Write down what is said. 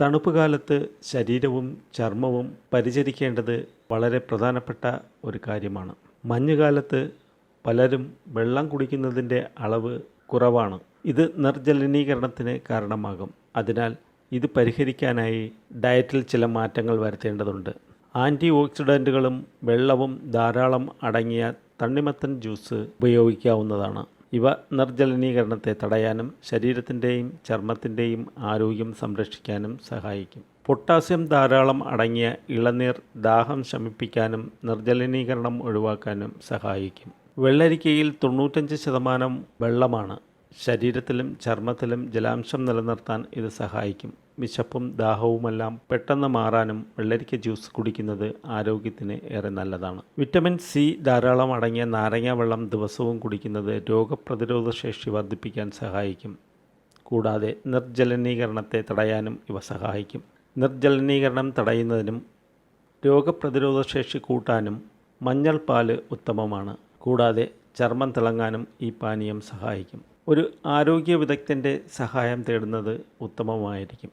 തണുപ്പ് കാലത്ത് ശരീരവും ചർമ്മവും പരിചരിക്കേണ്ടത് വളരെ പ്രധാനപ്പെട്ട ഒരു കാര്യമാണ്. മഞ്ഞുകാലത്ത് പലരും വെള്ളം കുടിക്കുന്നതിന്റെ അളവ് കുറവാണ്. ഇത് നിർജലനീകരണത്തിന് കാരണമാകും. അതിനാൽ ഇത് പരിഹരിക്കാനായി ഡയറ്റിൽ ചില മാറ്റങ്ങൾ വരുത്തേണ്ടതുണ്ട്. ആന്റി ഓക്സിഡന്റുകളും വെള്ളവും ധാരാളം അടങ്ങിയ തണ്ണിമത്തൻ ജ്യൂസ് ഉപയോഗിക്കാവുന്നതാണ്. ഇവ നിർജലനീകരണത്തെ തടയാനും ശരീരത്തിന്റെയും ചർമ്മത്തിന്റെയും ആരോഗ്യം സംരക്ഷിക്കാനും സഹായിക്കും. പൊട്ടാസ്യം ധാരാളം അടങ്ങിയ ഇളനീർ ദാഹം ശമിപ്പിക്കാനും നിർജലനീകരണം ഒഴിവാക്കാനും സഹായിക്കും. വെള്ളരിക്കയിൽ തൊണ്ണൂറ്റഞ്ച് ശതമാനം വെള്ളമാണ്. ശരീരത്തിലും ചർമ്മത്തിലും ജലാംശം നിലനിർത്താൻ ഇത് സഹായിക്കും. വിശപ്പും ദാഹവുമെല്ലാം പെട്ടെന്ന് മാറാനും വെള്ളരിക്ക ജ്യൂസ് കുടിക്കുന്നത് ആരോഗ്യത്തിന് ഏറെ നല്ലതാണ്. വിറ്റമിൻ സി ധാരാളം അടങ്ങിയ നാരങ്ങ വെള്ളം ദിവസവും കുടിക്കുന്നത് രോഗപ്രതിരോധ ശേഷി വർദ്ധിപ്പിക്കാൻ സഹായിക്കും. കൂടാതെ നിർജലനീകരണത്തെ തടയാനും ഇവ സഹായിക്കും. നിർജലനീകരണം തടയുന്നതിനും രോഗപ്രതിരോധ ശേഷി കൂട്ടാനും മഞ്ഞൾ പാൽ ഉത്തമമാണ്. കൂടാതെ ചർമ്മം തിളങ്ങാനും ഈ പാനീയം സഹായിക്കും. ഒരു ആരോഗ്യ വിദഗ്ധന്റെ സഹായം തേടുന്നത് ഉത്തമമായിരിക്കും.